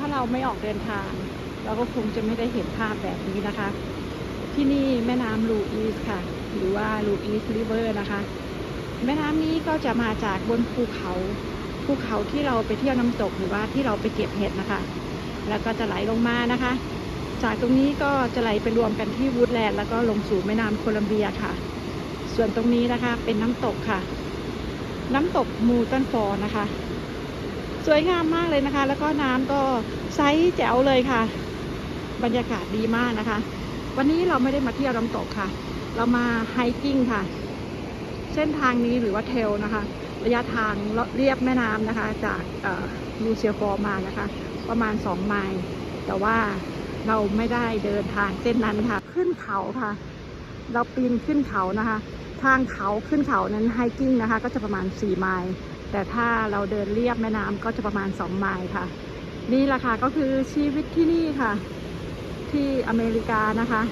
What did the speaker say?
ถ้าเราไม่ออกเดินทาง เราก็คงจะไม่ได้เห็นภาพแบบนี้นะคะ ที่นี่แม่น้ำลูอีสค่ะ หรือว่าลูอีสริเวอร์นะคะ แม่น้ำนี้ก็จะมาจากบนภูเขาภูเขาที่เราไปเที่ยวน้ำตกหรือว่าที่เราไปเก็บเห็ดนะคะ แล้วก็จะไหลลงมานะคะ จากตรงนี้ก็จะไหลไปรวมกันที่วูดแลนด์แล้วก็ลงสู่แม่น้ำโคลัมเบียค่ะ ส่วนตรงนี้นะคะเป็นน้ำตกค่ะ น้ำตกมูตันฟอนะคะ สวยงามมากเลยนะคะ แล้วก็น้ำก็ใสแจ๋วเลยค่ะ บรรยากาศดีมากนะคะ วันนี้เราไม่ได้มาเที่ยวน้ำตกค่ะ เรามาไฮกิ้งค่ะ เส้นทางนี้หรือว่าเทลนะคะ ระยะทางเรียบแม่น้ำนะคะ จากลูเซียฟอร์มานะคะ ประมาณ 2 ไมล์แต่ว่าเราไม่ได้เดินทางเส้นนั้นค่ะ ขึ้นเขาค่ะ เราปีนขึ้นเขานะคะ ทางเขาขึ้นเขานั้นไฮกิ้งนะคะ ก็จะประมาณ 4 ไมล์ แต่ถ้าเราเดินเรียบแม่น้ำก็จะประมาณ 2 ไมล์ค่ะ นี่แหละค่ะก็คือชีวิตที่นี่ค่ะ ที่อเมริกานะคะ